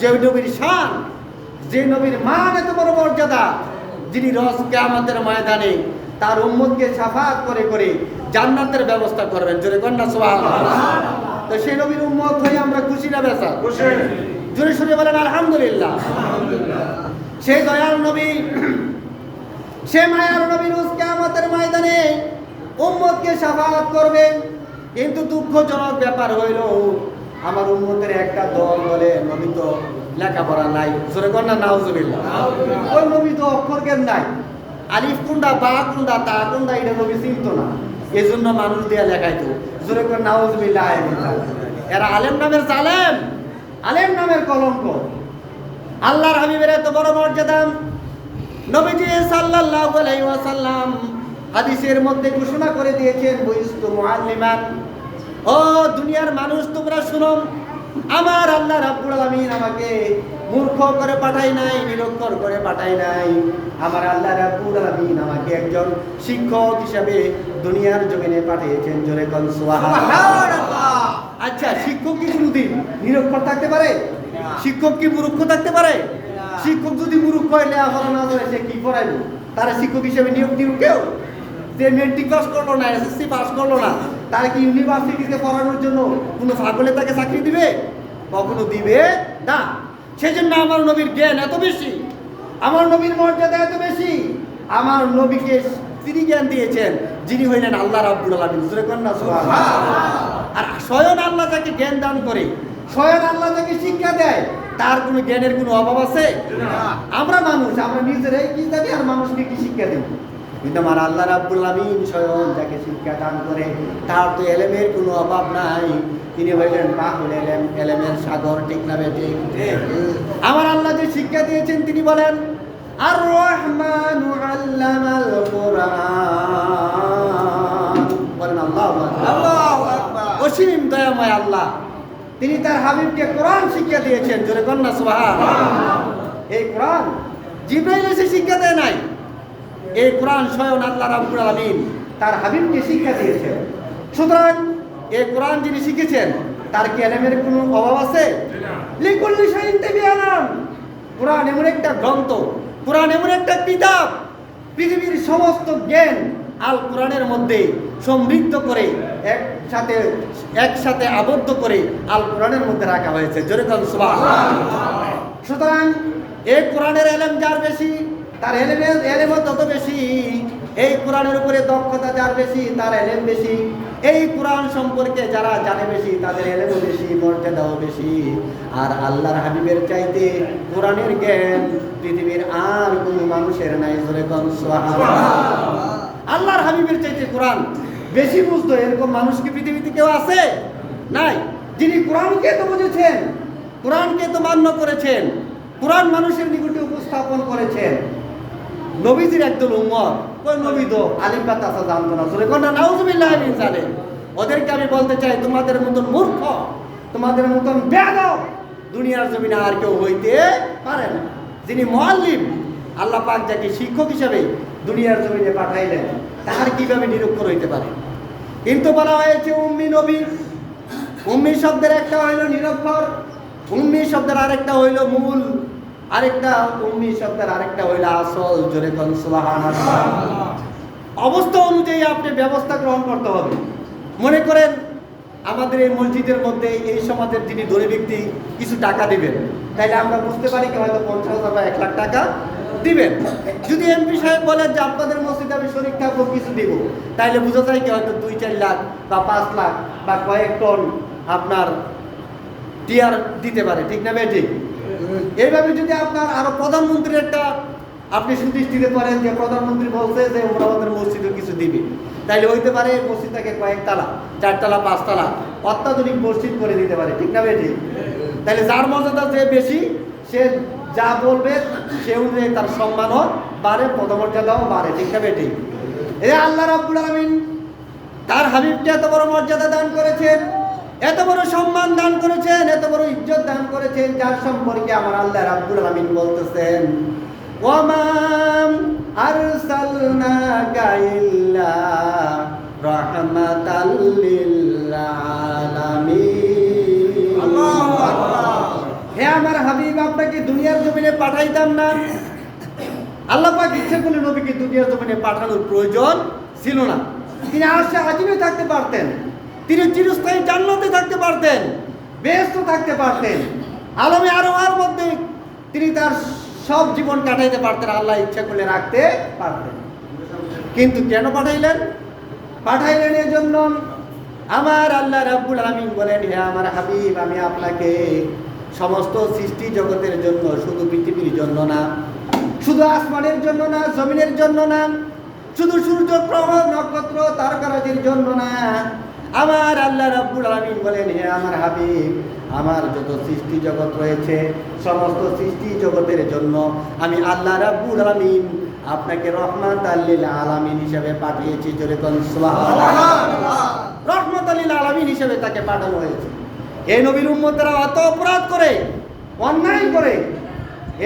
যে নবীর শান যে নবীর মান এত বড় মর্যাদা যিনি রস কেয়ামতের ময়দানে তার উম্মতকে সাফাত করে করে জান্নাতের ব্যবস্থা করবেন। জোরে কন্যা সোহান তো সেই নবীর উম্মত হয়ে আমরা খুশি না বেসা জোরে শুনে বলেন আলহামদুলিল্লাহ। সেই দয়াল নবী সে মায়ার নবী রোজ কেয়ামতের ময়দানে উম্মতকে সাফাত করবেন। কিন্তু দুঃখজনক ব্যাপার হইল আমার উম্মতের একটা দল বলে নবী তো লেখাপড়া নাই। জোরে কন্যা নাউজুবিল্লাহ। ওই নবী তো অক্ষর জ্ঞান নাই। আলিফ কুন্ডা বা কুন্ডা তা কুন্ডা এটা নবী চিনত না। এই জন্য মানুষ দিয়া লেখাইতো। জোরে করে নাউজুবিল্লাহ এরা আলেম নামের জালেম। আলেম নামের কলঙ্ক। আল্লাহর হাবিবের এত বড় মর্যাদা। নবীজি সাল্লাল্লাহু আলাইহি ওয়াসাল্লাম হাদিসের মধ্যে ঘোষণা করে দিয়েছেন বইস্তু মুআল্লিমান ও দুনিয়ার মানুষ তোমরা শুনো আমার আল্লাহ রাব্বুল আলামিন আমাকে মূর্খ করে পাঠাই নাই নিরক্ষর করে পাঠাই নাই। আমার আল্লাহ রাব্বুল আলামিন আমাকে একজন শিক্ষক হিসাবে দুনিয়ার জমিনে পাঠিয়েছেন জোরে কল সুবহানাল্লাহ। আচ্ছা শিক্ষক কি কোনোদিন নিরক্ষর থাকতে পারে? শিক্ষক কি মূর্খ থাকতে পারে? শিক্ষক যদি মূর্খ হয় লেখাপড়া না করে সে কি পড়াইবো? তারা শিক্ষক হিসেবে নিয়োগ দিব কেউ? যে মেট্রিক পাস করল না এসএসসি পাস করল না তারা কি ইউনিভার্সিটিতে পড়ানোর জন্য কোনো ফাগলে তাকে চাকরি দিবে? কখনো দিবে না। সেজন্য আমার নবীর জ্ঞান এত বেশি আমার নবীর মর্যাদা এত বেশি আমার নবীকে তিনি জ্ঞান দিয়েছেন যিনি হইলেন আল্লাহ রাব্বুল আলামিন। জোরে কন্যা আর স্বয়ং আল্লাহ তাকে জ্ঞান দান করে স্বয়ং আল্লাহ তাকে শিক্ষা দেয় তার কোনো জ্ঞানের কোনো অভাব আছে? আমরা মানুষ আমরা নিজেরাই কি জানি আর মানুষকে কি শিক্ষা দেব? কিন্তু আমার আল্লাহ রাব্বুল আলামিন স্বয়ং যাকে শিক্ষা দান করে তার তো এলেমের কোনো অভাব নাই। তিনি হইলেন পাহুল এলেম এলেমের সাগর ঠিক না বেঠিক আমার আল্লাহ যে শিক্ষা দিয়েছেন তিনি বলেন আর রহমান আল্লামাল কোরআন। বলেন আল্লাহ আল্লাহু। অসীম দয়াময় আল্লাহ। তিনি তার হাবিবকে কোরআন শিক্ষা দিয়েছেন। জোরে কন্যা সুবহান এই কোরআন জিব্রাইল এসে শিক্ষা দেয় নাই। এই কোরআন স্বয়ং আল্লাহ রাব্বুল আলামিন তার হাবিবকে শিক্ষা দিয়েছেন। সুতরাং এই কোরআন যিনি শিখেছেন, তার কি এলেমের কোনো অভাব আছে? কোরআন এমন একটা গ্রন্থ, কোরআন এমন একটা কিতাব, পৃথিবীর সমস্ত জ্ঞান আল কোরআনের মধ্যে সমৃদ্ধ করে একসাথে একসাথে আবদ্ধ করে আল কোরআনের মধ্যে রাখা হয়েছে। জোরে সুতরাং এই কোরআনের এলেম যার বেশি তার এলেমও তত বেশি। এই কোরআনের উপরে দক্ষতা যার বেশি, তার এলেম বেশি। এই কোরআন সম্পর্কে যারা জানে বেশি, তাদের এলেমও বেশি, মর্যাদাও বেশি। আর আল্লাহর হাবিবের চাইতে কোরআনের জ্ঞান পৃথিবীর আর কোনো মানুষের নাই আল্লাহর হাবিবের চাইতে কোরআন বেশি বুঝতো, এরকম মানুষ কি পৃথিবীতে কেউ আছে? নাই। যিনি কোরআনকে তো বুঝেছেন, কোরআনকে তো মান্য করেছেন, কোরআন মানুষের নিকটে উপস্থাপন করেছেন নবীজির একদল উম্মত। ওই নবী তো? আলিম বা তাসা জানতো না। সুরে কোন নাউজুবিল্লাহ জালিম ওদেরকে আমি বলতে চাই, তোমাদের মতন মূর্খ, তোমাদের মতন বেয়াদব দুনিয়ার জমিনে আর কেউ হইতে পারে না। যিনি মুআল্লিম আল্লাহ পাক যাকে শিক্ষক হিসাবে দুনিয়ার জমিনে পাঠাইলেন তার কীভাবে নিরক্ষর হইতে পারে? কিন্তু বলা হয়েছে, উম্মি নবী, উম্মি শব্দের একটা হইল নিরক্ষর, উম্মি শব্দের আরেকটা হইল মূল। আরেকটা উম্মি শব্দের আরেকটা হইল আসল, জোরে অবস্থা অনুযায়ী আপনি ব্যবস্থা গ্রহণ করতে হবে। মনে করেন, আমাদের এই মসজিদের মধ্যে এই সমাজের যিনি ধনী ব্যক্তি, কিছু টাকা দিবেন। তাইলে আমরা বুঝতে পারি কি হয়তো পঞ্চাশ হাজার বা এক লাখ টাকা দিবেন। যদি এমপি সাহেব বলেন যে আপনাদের মসজিদে আমি শরীর থাকব, কিছু দিব, তাইলে বোঝা যায় কি হয়তো দুই, চার লাখ বা পাঁচ লাখ বা কয়েক টন আপনার টিয়ার দিতে পারে। ঠিক না ভাই, ঠিক? এইভাবে যদি আপনার আরও প্রধানমন্ত্রীর একটা আপনি সুদৃষ্টি দিতে পারেন যে প্রধানমন্ত্রী বলছে যে ওরা আমাদের মসজিদে কিছু দিবে। তাইলে হইতে পারে মসজিদটাকে কয়েক তালা, চারতলা, পাঁচতলা অত্যাধুনিক মসজিদ করে দিতে পারে, ঠিক না বেটি? তাহলে যার মর্যাদা যে বেশি, সে যা বলবে, সে অনুযায়ী তার সম্মানও বাড়ে, পদমর্যাদাও বাড়ে, ঠিক না ঠিক এ আল্লাহ রাব্বুল আলামিন তার হাবিবকে এত বড় মর্যাদা দান করেছেন। এত বড় সম্মান দান করেছেন এত বড় ইজ্জত দান করেছেন যার সম্পর্কে আমার আল্লাহ রাব্বুল আলামিন বলতেছেন ওয়ামাম আরসালনাকা ইল্লা রাহমাতাল লিল আলামিন আল্লাহু আকবার। হে আমার হাবিব আপনাকে দুনিয়ার জমিনে পাঠাইতাম না। আল্লাহ পাক ইচ্ছে করলে নবীকে দুনিয়ার জমিনে পাঠানোর প্রয়োজন ছিল না। তিনি আশা আজিমে থাকতে পারতেন। তিনি চিরস্থায়ী জান্নাতে থাকতে পারতেন, ব্যস্ত থাকতে পারতেন। আলমে আরোহার মধ্যে তিনি তার সব জীবন কাটাইতে পারতেন, আল্লাহ ইচ্ছা করলে রাখতে পারতেন। কিন্তু কেন পাঠাইলেন? পাঠাইলেন এর জন্য আমার আল্লাহ রাব্বুল আলামিন বলেন, হে আমার হাবিব, আমি আপনাকে সমস্ত সৃষ্টি জগতের জন্য, শুধু পৃথিবীর জন্য না, শুধু আসমানের জন্য না, জমিনের জন্য না, শুধু সূর্য, গ্রহ, নক্ষত্র তারকারাজির জন্য না আমার আল্লাহ রাব্বুল আলামিন বলেন, হে আমার হাবিব, আমার যত সৃষ্টি জগৎ রয়েছে, সমস্ত সৃষ্টি জগতের জন্য আমি আল্লাহ রাব্বুল আলামিন আপনাকে রহমান আল্লিল আলামিন হিসেবে পাঠিয়েছি। জোরে কোন রহমত আলীল আলামিন হিসেবে তাকে পাঠানো হয়েছে। এই নবীর উম্মতেরা অত অপরাধ করে, অন্যায় করে।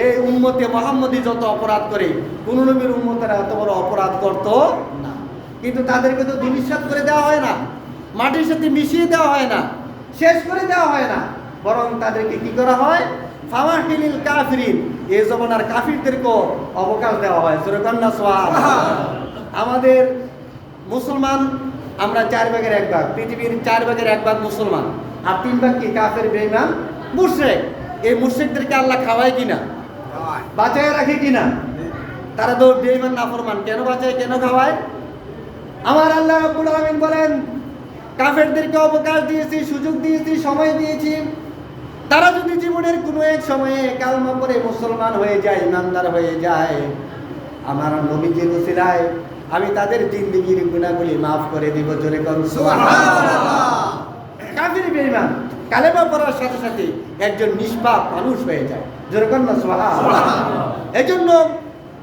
এই উম্মতে মোহাম্মদী যত অপরাধ করে, কোন নবীর উম্মতেরা এত বড় অপরাধ করত না। কিন্তু তাদেরকে তো দুলিশ্বাস করে দেওয়া হয় না। মাটির সাথে মিশিয়ে দেওয়া হয় না, শেষ করে দেওয়া হয় না। বরং তাদেরকে কি করা হয়? ফামাহিলিল কাফিরিন এই জমানার কাফিরদেরকেও অবকাশ দেওয়া হয়। সুরকন্যা সোয়াব আমাদের মুসলমান, আমরা চার ভাগের এক ভাগ। পৃথিবীর চার ভাগের এক ভাগ মুসলমান। আর তিন ভাগ কি কাফের বেইমান মুশরিক। এই মুশরিকদেরকে আল্লাহ খাওয়ায় কিনা? বাঁচায় রাখে কিনা? তারা তো বেইমান নাফরমান। কেন বাঁচায়, কেন খাওয়ায়? আমার আল্লাহ রাব্বুল আলামিন বলেন কাফেরদেরকে অবকাশ দিয়েছি, সুযোগ দিয়েছি, সময় দিয়েছি। তারা যদি জীবনের কোনো এক সময়ে কালমা করে মুসলমান হয়ে যায়, ইমানদার হয়ে যায়, আমার নবীজির উসিলায় আমি তাদের জিন্দিগির গুণাগুলি মাফ করে দিব, জোরে কাফির বেঈমান, কালেমা পড়ার সাথে সাথে একজন নিষ্পাপ মানুষ হয়ে যায়, জোরে না সোহা এই জন্য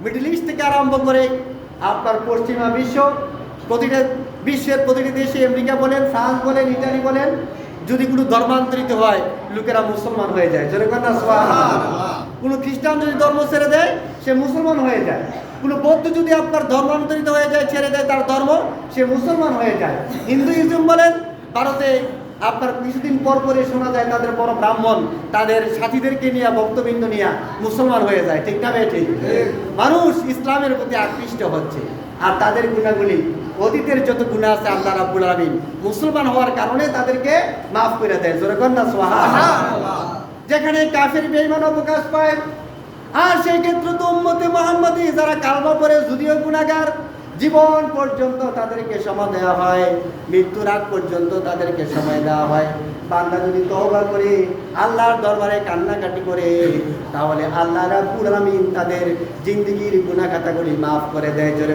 মিডল ইস্ট থেকে আরম্ভ করে, আপনার পশ্চিমা বিশ্ব, প্রতিটা বিশ্বের প্রতিটি দেশে আমেরিকা বলেন ফ্রান্স বলেন ইটালি বলেন যদি কোনো ধর্মান্তরিত হয় লোকেরা মুসলমান হয়ে যায়। জোরে না কোনো খ্রিস্টান যদি ধর্ম ছেড়ে দেয় সে মুসলমান হয়ে যায়। কোনো বৌদ্ধ যদি আপনার ধর্মান্তরিত হয়ে যায় ছেড়ে দেয় তার ধর্ম সে মুসলমান হয়ে যায়। হিন্দুইজম বলেন ভারতে আপনার কিছুদিন পর পরে শোনা যায় তাদের বড় ব্রাহ্মণ তাদের সাথীদেরকে নিয়ে ভক্তবৃন্দ নিয়ে মুসলমান হয়ে যায়। ঠিক না ঠিক। মানুষ ইসলামের প্রতি আকৃষ্ট হচ্ছে আর তাদের গুণাগুলি অতীতের যত গুণা আছে আল্লাহ রাব্বুল আলামিন মুসলমান হওয়ার কারণে তাদেরকে মাফ করে দেয় জোরে কর না সোহা যেখানে কাফের বেঈমান অবকাশ পায় আর সেই ক্ষেত্রে তো উম্মতে মোহাম্মদী যারা কালমা পরে যদিও গুণাগার জীবন পর্যন্ত তাদেরকে সময় দেওয়া হয় মৃত্যুর আগ পর্যন্ত তাদেরকে সময় দেওয়া হয়। বান্দা যদি তওবা করে আল্লাহর দরবারে কান্নাকাটি করে তাহলে আল্লাহ রাব্বুল আলামিন তাদের জিন্দেগির গুনাহ খাতাগুলি মাফ করে দেয়। জোরে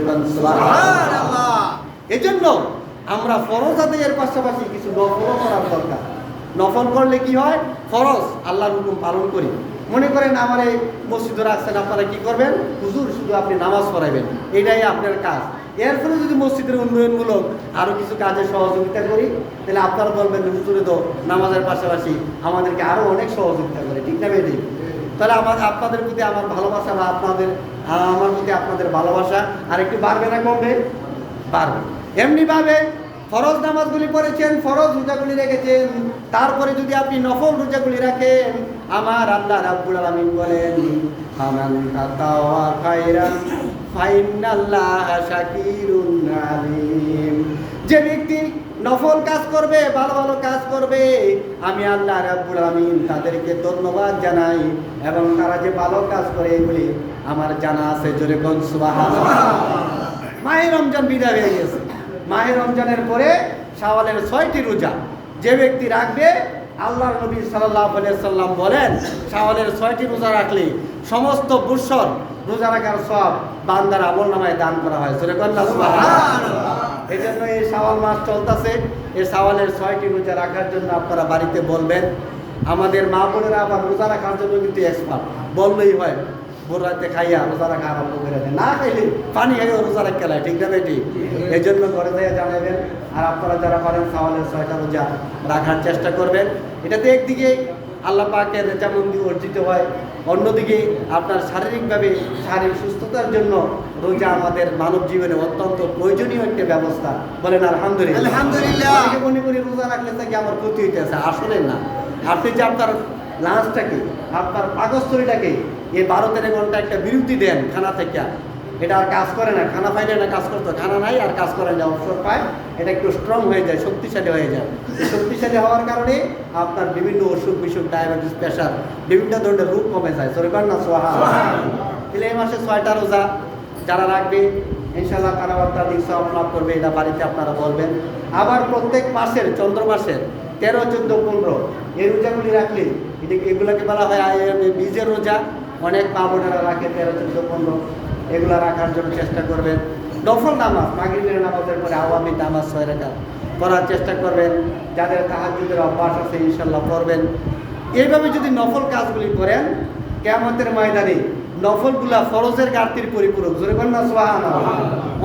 এজন্য আমরা ফরজ আদায়ের পাশাপাশি কিছু নফলও করার দরকার। নফল করলে কি হয়? ফরজ, আল্লাহর হুকুম পালন করি। মনে করেন আমার এই মসজিদে রাখছেন, আপনারা কি করবেন? হুজুর, শুধু আপনি নামাজ পড়াবেন এটাই আপনার কাজ। এর ফলে যদি মসজিদের উন্নয়নমূলক আরও কিছু কাজে সহযোগিতা করি, তাহলে আপনারা বলবেন, হুজুরে তো নামাজের পাশাপাশি আমাদেরকে আরও অনেক সহযোগিতা করে। ঠিক না বেদি তাহলে আমার, আপনাদের প্রতি আমার ভালোবাসা বা আপনাদের আমার প্রতি আপনাদের ভালোবাসা আর একটু বাড়বে না কমবে? পারবে এমনিভাবে ফরজ নামাজগুলি পড়েছেন, ফরজ রোজাগুলি রেখেছেন, তারপরে যদি আপনি নফল রোজাগুলি রাখেন, আমার আল্লাহ রাব্বুল আলামিন বলেন আমান যে ব্যক্তি নফল কাজ করবে, ভালো ভালো কাজ করবে, আমি আল্লাহ রাব্বুল আলামিন তাদেরকে ধন্যবাদ জানাই, এবং তারা যে ভালো কাজ করে এগুলি আমার জানা আছে জোরে সুবহানাল্লাহ। মাহে রমজান বিদায় হয়ে গেছে। মাহে রমজানের পরে শাওয়ালের ছয়টি রোজা। যে ব্যক্তি রাখবে আল্লাহ নবী সাল্লাহ সাল্লাম বলেন, শাওয়ালের ছয়টি রোজা রাখলে সমস্ত বুসর রোজা রাখার সব বান্দার আমল নামায় দান করা হয়। সুরে এই জন্য এই শাওয়াল মাস চলতেছে। এই শাওয়ালের ছয়টি রোজা রাখার জন্য আপনারা বাড়িতে বলবেন, আমাদের মা বোনেরা আবার রোজা রাখার জন্য কিন্তু এক্সপার্ট বললেই হয় ভোর রাতে খাইয়া রোজা রাখা আরম্ভ করে দেয় না খাইলে পানি খাইও রোজা রাখতে লাই ঠিক না বেটি এই জন্য ঘরে থেকে জানাবেন আর আপনারা যারা পারেন খাওয়ালের ছয়টা রোজা রাখার চেষ্টা করবেন। এটাতে একদিকে আল্লাহ পাকের যেমন অর্জিত হয় অন্যদিকে আপনার শারীরিকভাবে শারীরিক সুস্থতার জন্য রোজা আমাদের মানব জীবনে অত্যন্ত প্রয়োজনীয় একটা ব্যবস্থা। বলেন আলহামদুলিল্লাহ। আলহামদুলিল্লাহ। মনে করি রোজা রাখলে থেকে আমার ক্ষতি হইতেছে? আসলে না। আপনি যে আপনার লাঞ্চটাকে আপনার পাকস্থলীটাকে এই বারো তেরো ঘণ্টা একটা বিরতি দেন খানা থেকে। এটা আর কাজ করে না, খানা পাইলে না কাজ করতো। খানা নাই আর কাজ করে না, অবসর পায়। এটা একটু স্ট্রং হয়ে যায়, শক্তিশালী হয়ে যায়। শক্তিশালী হওয়ার কারণে আপনার বিভিন্ন অসুখ বিসুখ ডায়াবেটিস প্রেশার বিভিন্ন ধরনের রোগ কমে যায়। সরকার না, সোহা। তাহলে এই মাসে ছয়টা রোজা যারা রাখবে ইনশাল্লাহ তারা অত্যাধিক সব লাভ করবে, এটা বাড়িতে আপনারা বলবেন। আবার প্রত্যেক মাসের, চন্দ্র মাসের তেরো, চোদ্দ, পনেরো। এই রোজাগুলি রাখলে, এদিকে, এগুলোকে বলা হয় বীজের রোজা। অনেক মা বোনেরা রাখে তেরো, চোদ্দ, পনেরো। এগুলো রাখার জন্য চেষ্টা করবেন। নফল নামাজ, মাগরিবের নামাজের পরে আওয়ামী নামাজ ছয় রেখা করার চেষ্টা করবেন। যাদের তাহাজুদের অভ্যাস আছে, ইনশাল্লাহ করবেন এইভাবে যদি নফল কাজগুলি করেন কেমতের ময়দানে নফলগুলা ফরজের ঘাটতির পরিপূরক। জোরে না সোহান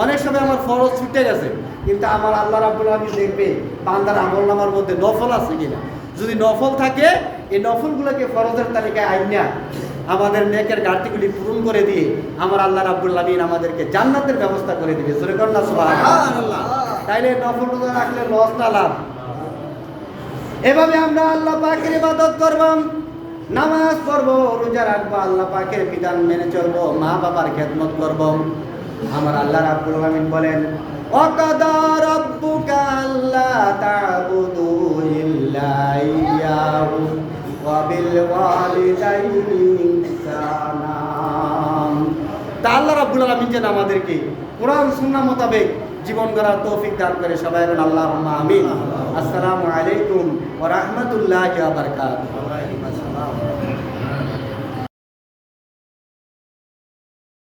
অনেক সময় আমার ফরজ ছুটে গেছে কিন্তু আমার আল্লাহ রাব্বুল আলামিন দেখবে বান্দার আমল নামার মধ্যে নফল আছে কিনা। যদি নফল থাকে এই নফলগুলোকে ফরজের তালিকায় আইনা আমাদের নেকের ঘাটতিগুলি পূরণ করে দিয়ে আমার আল্লাহ রাব্বুল আলামিন আমাদেরকে জান্নাতের ব্যবস্থা করে দিবে। জোরে কর না তাইলে নফল রোজা রাখলে লস না লাভ। এভাবে আমরা আল্লাহ পাকের ইবাদত করব নামাজ পড়ব রোজা রাখব আল্লাহ পাকের বিধান মেনে চলবো মা বাবার খেদমত করব। আমার আল্লাহ রাব্বুল আলামিন বলেন ওয়াকাদা রাব্বুকা আল্লা তা'বুদু ইল্লা ইয়্যাহু ওয়া বিল তা আল্লাহ রাব্বুল আলামিন যেন আমাদেরকে কোরআন, সুন্নাহ মোতাবেক জীবন গড়ার তৌফিক দান করে সবাই বলেন, আল্লাহুম্মা আমিন। আসসালামু আলাইকুম ওয়া রাহমাতুল্লাহি ওয়া বারাকাতুহু।